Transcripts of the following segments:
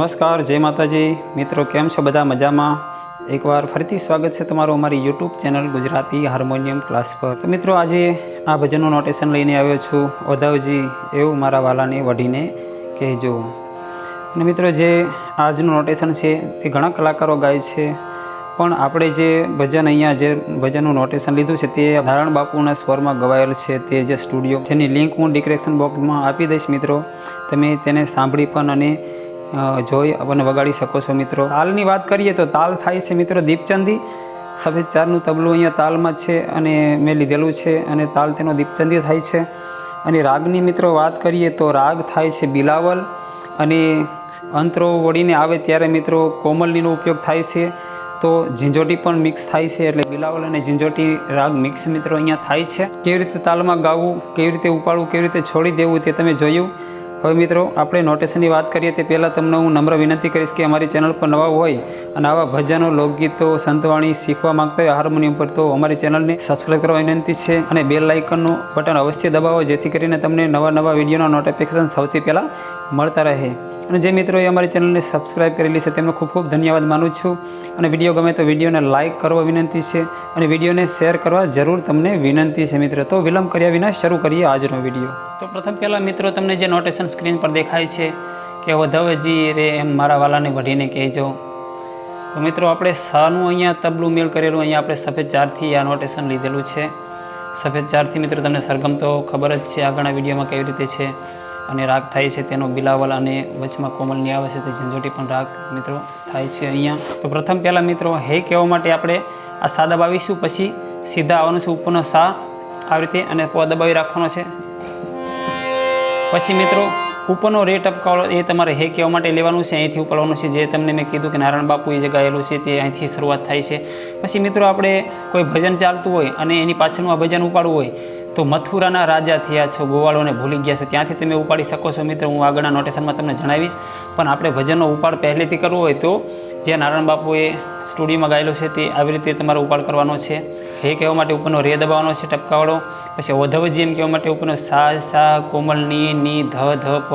નમસ્કાર, જય માતાજી. મિત્રો, કેમ છો બધા? મજામાં? એકવાર ફરીથી સ્વાગત છે તમારું અમારી YouTube channel Gujarati harmonium class પર. તો મિત્રો, આજે આ ભજનનું નોટેશન લઈને આવ્યો છું. ઓધાવજી એવું મારા વાલાને વઢીને કહેજો. અને મિત્રો, જે આજનું નોટેશન છે, તે ઘણા કલાકારો ગાય છે. પણ આપણે જે ભજન અહીંયા, જે ભજનનું નોટેશન લીધું છે, તે નારાયણ બાપુના સ્વરમાં ગવાયેલ છે. તે જે સ્ટુડિયો જેની લિંક હું ડિસ્ક્રિપ્શન બોક્સમાં આપી દઈશ મિત્રો. તમે તેને સાંભળી પણ અને જોઈ અને વગાડી શકો છો મિત્રો. તાલની વાત કરીએ તો તાલ થાય છે મિત્રો દીપચંદી. સફેદ ચારનું તબલું અહીંયા તાલમાં છે અને મેં લીધેલું છે અને તાલ તેનો દીપચંદી થાય છે. અને રાગની મિત્રો વાત કરીએ તો રાગ થાય છે બિલાવલ અને અંતરો વળીને આવે ત્યારે મિત્રો કોમલનીનો ઉપયોગ થાય છે. તો ઝીંઝોટી પણ મિક્સ થાય છે એટલે બિલાવલ અને ઝીંઝોટી રાગ મિક્સ મિત્રો અહીંયા થાય છે. કેવી રીતે તાલમાં ગાવું, કેવી રીતે ઉપાડવું, કેવી રીતે છોડી દેવું તે તમે જોયું. હવે મિત્રો, આપણે નોટેશનની વાત કરીએ તે પહેલાં તમને હું નમ્ર વિનંતી કરીશ કે અમારી ચેનલ પર નવા હોય અને આવા ભજનો, લોકગીતો, સંતવાણી શીખવા માંગતા હોય હાર્મોનિયમ પર, તો અમારી ચેનલને સબસ્ક્રાઈબ કરવા વિનંતી છે અને બેલ લાઇકનનું બટન અવશ્ય દબાવો જેથી કરીને તમને નવા નવા વિડીયોના નોટિફિકેશન સૌથી પહેલાં મળતા રહે. અને જે મિત્રોએ અમારી ચેનલને સબસ્ક્રાઈબ કરેલી છે, તેમનો ખૂબ ખૂબ ધન્યવાદ માનું છું. અને વીડિયો ગમે તો વિડીયોને લાઇક કરવા વિનંતી છે અને વિડીયોને શેર કરવા જરૂર તમને વિનંતી છે મિત્રો. તો વિલંબ કર્યા વિના શરૂ કરીએ આજનો વીડિયો. તો પ્રથમ પહેલાં મિત્રો, તમને જે નોટેશન સ્ક્રીન પર દેખાય છે કે વધવજી રે એમ મારા વાલાને વઢીને કહેજો. તો મિત્રો, આપણે સાનું અહીંયા તબલું મેળ કરેલું, અહીંયા આપણે સફેદ ચારથી આ નોટેશન લીધેલું છે. સફેદ ચારથી મિત્રો, તમને સરગમ તો ખબર જ છે આગળના વિડીયોમાં કેવી રીતે છે. અને રાગ થાય છે તેનો બિલાવલ અને વચમાં કોમલની આવે છે તે ઝંઝોટી પણ રાગ મિત્રો થાય છે અહીંયા. તો પ્રથમ પહેલાં મિત્રો હે કહેવા માટે આપણે આ સા દબાવીશું, પછી સીધા આવવાનું છે ઉપરનો સા આવી રીતે અને પો દબાવી રાખવાનો છે. પછી મિત્રો ઉપરનો રેટ ટપકાવાળો એ તમારે હે કહેવા માટે લેવાનું છે, અહીંથી ઉપાડવાનું છે. જે તમને મેં કીધું કે નારાયણ બાપુ જે ગાયેલું છે તે અહીંથી શરૂઆત થાય છે. પછી મિત્રો આપણે કોઈ ભજન ચાલતું હોય અને એની પાછળનું આ ભજન ઉપાડવું હોય તો મથુરાના રાજા થયા છો, ગોવાળોને ભૂલી ગયા છો. ત્યાંથી તમે ઉપાડી શકો છો મિત્રો, હું આગળના નોટેશનમાં તમને જણાવીશ. પણ આપણે ભજનનો ઉપાડ પહેલેથી કરવો હોય તો જે નારાયણ બાપુએ સ્ટુડિયોમાં ગાયેલો છે તે આવી રીતે તમારે ઉપાડ કરવાનો છે. હે કહેવા માટે ઉપરનો રે દબાવવાનો છે ટપકાવાળો. પછી ઓધવજી એમ કહેવા માટે ઉપરનો સા સા, કોમલ, ની ની, ધ ધ, પ.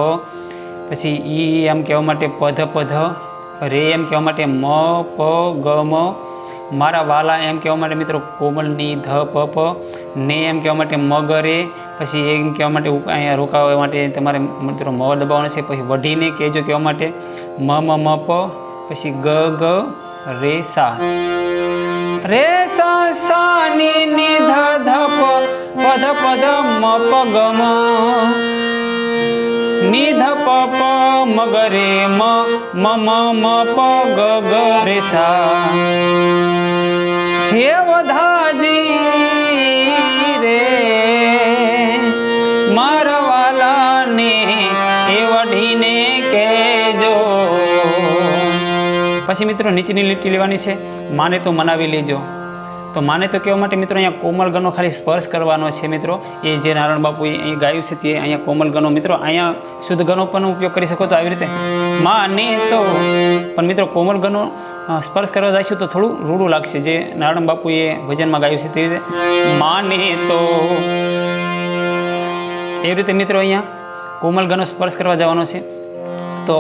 પછી ઈ એમ કહેવા માટે પધ પધ રે એમ કહેવા માટે મ, પ, ગ, મ. મારા વાલા એમ કહેવા માટે મિત્રો કોમલની ધ, પ પ. ને એમ કહેવા માટે મગરે, પછી એમ કહેવા માટે અહીંયા રોકાવા માટે તમારે મિત્રો મ દબાવવાનો છે, પછી વઢીને કહેજો કહેવા માટે, મ મ મ, પ, પછી ગ ગ, રે, સા. રે, સા સા, ની ની, ધ ધ, પ પધ પધ મ, પ, ગ, મ. નિધ પ પ મગરે મ મ મ મ, પ, ગ ગ, રે, સા. હે વધાજી પછી મિત્રો નીચેની લીટી લેવાની છે, માને તો મનાવી લેજો. તો માને તો કહેવા માટે મિત્રો અહીંયા કોમલ ગનો ખાલી સ્પર્શ કરવાનો છે મિત્રો. એ જે નારાયણ બાપુએ અહીં ગાયું છે તે અહીંયા કોમલ ગનો મિત્રો અહીંયા શુદ્ધ ગનો પણ ઉપયોગ કરી શકો તો આવી રીતે. માને તો. પણ મિત્રો કોમલ ગનો સ્પર્શ કરવા જઈશું તો થોડું રૂડું લાગશે. જે નારાયણ બાપુએ ભજનમાં ગાયું છે તે રીતે. માને તો. એવી રીતે મિત્રો અહીંયા કોમલ ગનો સ્પર્શ કરવા જવાનો છે. તો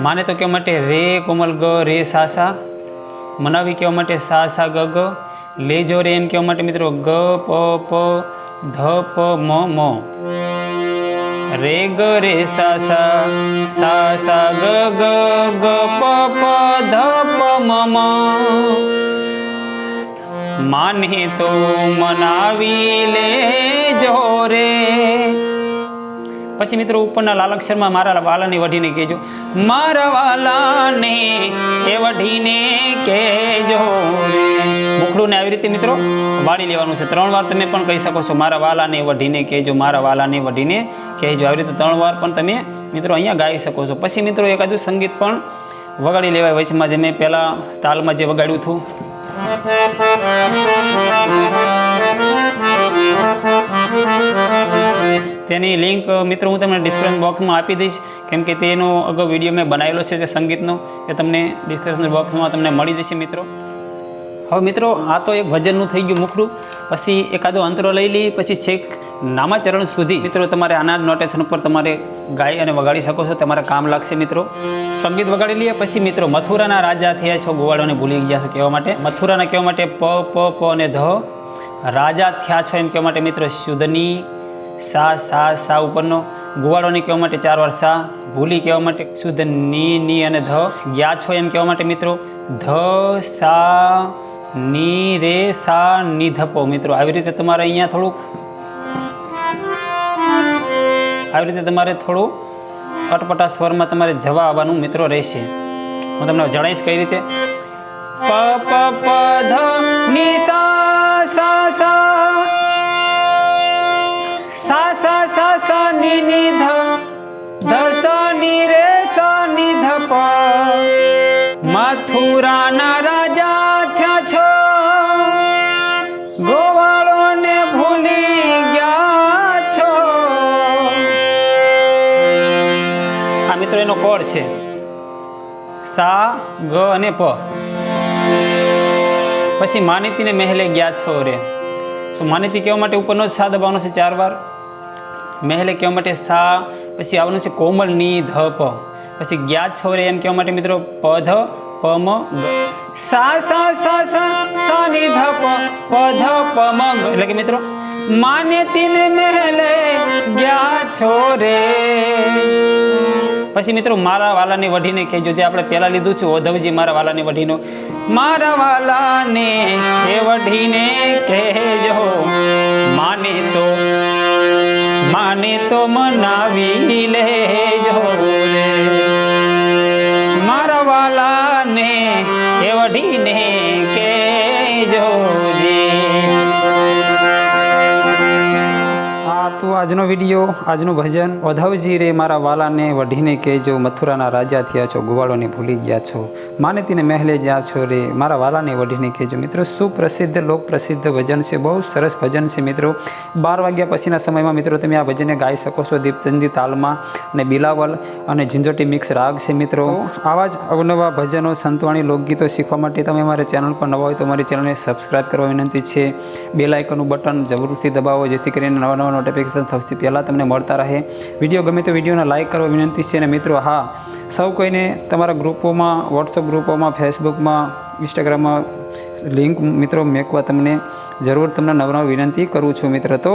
માને તો કહેવા માટે રે કોમલ ગ, રે સા સા મનાવી કહેવા માટે સા સા ગ. ગ લેજો રે એમ કહેવા માટે મિત્રો ગ, પ પ, ધ, પ, મ મ. રે ગ, રે સા સા સા સા ગ ગ ગ, પ પ, ધ, પ, મ મ. માને તો મનાવી લેજો રે. પછી મિત્રો ઉપરના લાલ અક્ષરમાં મારા વાલાને વઢીને કહેજો, મારા વાલાને એ વઢીને કહેજો. મુખડુંને આવી રીતે મિત્રો વાળી લેવાનું છે. ત્રણ વાર તમે પણ કહી શકો છો, મારા વાલાને વઢીને કહેજો, મારા વાલાને વઢીને કહેજો. આવી રીતે ત્રણ વાર પણ તમે મિત્રો અહીંયા ગાઈ શકો છો. પછી મિત્રો એકાદું સંગીત પણ વગાડી લેવાય. વચમાં જે મેં પહેલાં તાલમાં જે વગાડ્યું હતું. તેની લિંક મિત્રો હું તમને ડિસ્ક્રિપ્શન બોક્સમાં આપી દઈશ. કેમ કે તેનો અગાઉ વીડિયો મેં બનાવેલો છે જે સંગીતનો એ તમને ડિસ્ક્રિપ્શન બોક્સમાં તમને મળી જશે મિત્રો. હવે મિત્રો આ તો એક ભજનનું થઈ ગયું મુખડું. પછી એકાદો અંતરો લઈ લઈ પછી છેક નામાચરણ સુધી. મિત્રો તમારે આના નોટેશન ઉપર તમારે ગાઈ અને વગાડી શકો છો તમારે કામ લાગશે મિત્રો. સંગીત વગાડી લઈએ પછી મિત્રો મથુરાના રાજા થયા છો ગોવાળોને ભૂલી ગયા છો કહેવા માટે. મથુરાના કહેવા માટે પ પ પ અને ધ. રાજા થયા છો એમ કહેવા માટે મિત્રો શુદ્ધની સા સા સા ઉપરનો ગુવાળોને કહેવા માટે ચાર વાર સા, ભૂલી કહેવા માટે શુદ્ધની ની અને ધ. ગયા છો એમ કહેવા માટે મિત્રો? ધ, સા, ની, રે, સા નિધપો મિત્રો, આવી રીતે તમારે અહીંયા થોડુંક આવી રીતે તમારે થોડું અટપટા સ્વરમાં તમારે જવા આવવાનું મિત્રો રહેશે. હું તમને જણાવીશ કઈ રીતે. પ પ, ધ, ની મિત્રો એનો કોડ છે. સા, ગ અને પ. પછી માનિતીને મહેલે ગયા છો રે. તો માનિતી કહેવા માટે ઉપરનો જ સા દબાવવાનો છે ચાર વાર? મહેલે કહેવા માટે સા, પછી આવવાનું છે કોમલ, ની, ધ, પ. પછી ગયા છો રે એમ કહેવા માટે મિત્રો? પ, ધ, પ, મ સા સા સા સા સા, ની, ધ, પ પ, ધ, પ, મ એટલે કે મિત્રો, માનેતીને મહેલે ગયા છો રે. પછી મિત્રો મારા વાલાને વઢીને કહેજો, જે આપણે પહેલાં લીધું છે, ઓધવજી મારા વાલાને વઢીનો. મારા વાલાને એ વઢીને કહેજો, માને તો માને તો મનાવી લેજો. મારા વાલાને એ વઢીને કહેજો. તો આજનો વીડિયો આજનું ભજન વધવજી રે મારા વાલાને વઢીને કહેજો મથુરાના રાજા થયા છો ગુવાળોને ભૂલી ગયા છો માને તેને મહેલે જ્યાં છો રે મારા વાલાને વઢીને કહેજો મિત્રો સુપ્રસિદ્ધ લોક પ્રસિદ્ધ ભજન છે બહુ સરસ ભજન છે મિત્રો. બાર વાગ્યા પછીના સમયમાં મિત્રો તમે આ ભજનને ગાઈ શકો છો દીપચંદી તાલમાં અને બિલાવલ અને ઝીંઝોટી મિક્સ રાગ છે મિત્રો. આવા જ અવનવા ભજનો સંતવાણી લોકગીતો શીખવા માટે તમે અમારી ચેનલ પર નવા હોય તો મારી ચેનલને સબસ્ક્રાઇબ કરવા વિનંતી છે. બે લાઇકનનું બટન જરૂરથી દબાવો જેથી કરીને નવા નવા નોટિફિકેશન સૌથી પહેલાં તમને મળતા રહે. વીડિયો ગમે તો વિડીયોને લાઇક કરવા વિનંતી છે અને મિત્રો, હા, સૌ કોઈને તમારા ગ્રુપોમાં વોટ્સઅપ ગ્રુપોમાં ફેસબુકમાં ઇન્સ્ટાગ્રામમાં લિંક મિત્રો મેકવા તમને જરૂર તમને નવરા વિનંતી કરું છું મિત્ર. તો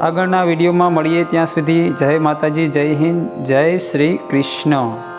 આગળના વિડીયોમાં મળીએ ત્યાં સુધી. જય માતાજી, જય હિન્દ, જય શ્રી કૃષ્ણ.